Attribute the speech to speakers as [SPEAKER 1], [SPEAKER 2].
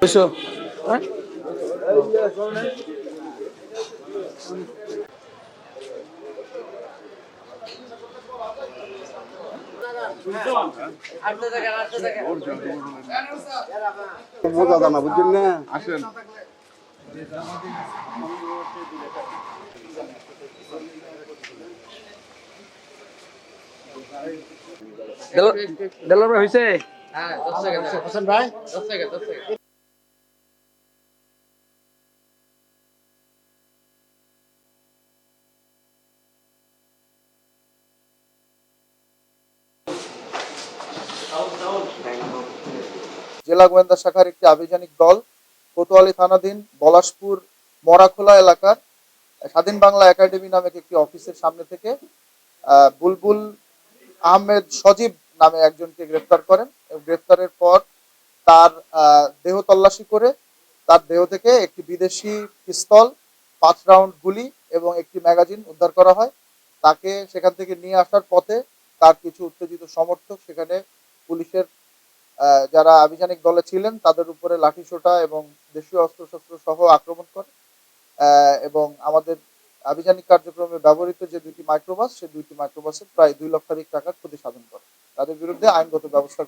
[SPEAKER 1] দুশো
[SPEAKER 2] মজা জানা বুঝছেন না?
[SPEAKER 3] আসেন।
[SPEAKER 1] ডেলার হয়েছে
[SPEAKER 2] হোসেন ভাই?
[SPEAKER 4] জেলা গোয়েন্দা শাখার একটি আভিযানিক দল কোতোয়ালি থানাধীন পলাশপুর মরাখোলা এলাকার স্বাধীন বাংলা একাডেমি নামক একটি অফিসের সামনে থেকে আহ, বুলবুল আহমেদ সজীব নামে একজনকে গ্রেফতার করেন। গ্রেফতারের পর তার দেহ তল্লাশি করে তার দেহ থেকে একটি বিদেশি পিস্তল, পাঁচ রাউন্ড গুলি এবং একটি ম্যাগাজিন উদ্ধার করা হয়। তাকে সেখান থেকে নিয়ে আসার পথে তার কিছু উত্তেজিত সমর্থক সেখানে পুলিশের যারা আভিযানিক দলে ছিলেন তাদের উপরে লাঠিসোঁটা এবং দেশীয় অস্ত্রশস্ত্র সহ আক্রমণ করে। এবং আমাদের আভিযানিক কার্যক্রমে ব্যবহৃত যে দুইটি মাইক্রোবাস সেই দুইটি মাইক্রোবাসে প্রায় দুই লক্ষাধিক টাকার ক্ষতি সাধন করে। তাদের বিরুদ্ধে আইনগত ব্যবস্থা